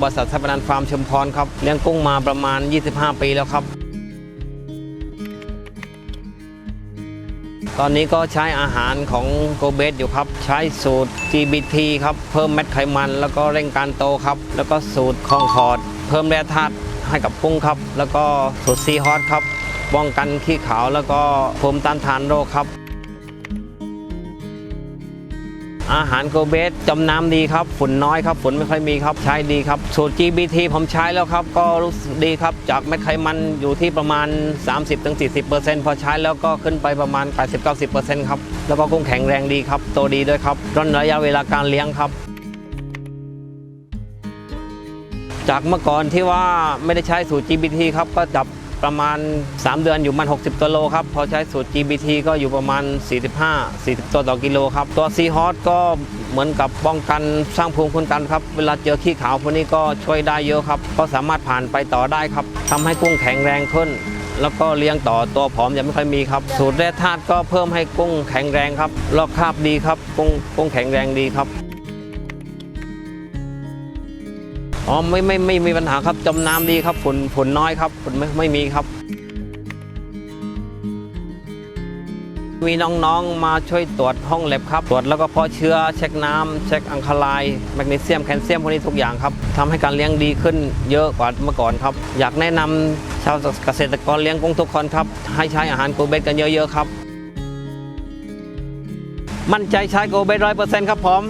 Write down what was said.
บริษัททัพนันฟาร์มชุมพรครับเลี้ยงกุ้งมาประมาณ 25 ปีแล้วครับ ตอนนี้ก็ใช้อาหารของโกเบสอยู่ครับ ใช้สูตร GBT ครับเพิ่มเม็ดไขมัน แล้วก็เร่งการโตครับ แล้วก็สูตรคองคอร์ดเพิ่มแร่ธาตุให้กับกุ้งครับ แล้วก็สูตรซีฮอตครับป้องกันขี้ขาวแล้วก็ภูมิต้านทานโรคครับ อาหารโกเบสจมน้ำดีครับฝุ่นน้อยครับฝุ่นไม่ค่อยมีครับใช้ดีครับสูตร GBT ผมใช้แล้วครับ ก็รู้สึกดีครับ จากเม็ดไขมันอยู่ที่ประมาณ 30-40%พอใช้แล้วก็ขึ้นไปประมาณ 80-90%ครับ แล้วก็กุ้งแข็งแรงดีครับโตดีด้วยครับร่นระยะเวลาการเลี้ยงครับจากเมื่อก่อนที่ว่าไม่ได้ใช้สูตร GBT ครับ ก็จับ ประมาณ 3 เดือนอยู่มัน 60 ตัวโลครับ พอใช้สูตร GBT ก็อยู่ประมาณ 45 40 ตัวต่อกิโลครับ ตัว c h o s ก็เหมือนกับป้องกันสร้างภูมิคุ้มกันครับ เวลาเจอขี้ขาวพวกนี้ก็ช่วยได้เยอะครับ ก็สามารถผ่านไปต่อได้ครับทำให้กุ้งแข็งแรงขึ้นแล้วก็เลี้ยงต่อตัวผอมยังไม่ค่อยมีครับ สูตรแร่ธาตุก็เพิ่มให้กุ้งแข็งแรงครับลอกคราบดีครับกุ้งกุ้งแข็งแรงดีครับ อ๋อไม่ไม่ไม่มีปัญหาครับจมน้ำดีครับฝนฝนน้อยครับฝนไม่ไม่มีครับ มีน้องๆมาช่วยตรวจห้องแลบครับ ตรวจแล้วก็เพาะเชื้อเช็คน้ำเช็คอังคาไลน์แมกนีเซียมแคลเซียมพวกนี้ทุกอย่างครับทำให้การเลี้ยงดีขึ้นเยอะกว่าเมื่อก่อนครับ อยากแนะนำชาวเกษตรกรเลี้ยงกุ้งทุกคนครับ ให้ใช้อาหารโกเบสกันเยอะๆครับ มั่นใจใช้โกเบสร้อยเปอร์เซ็นต์ครับผม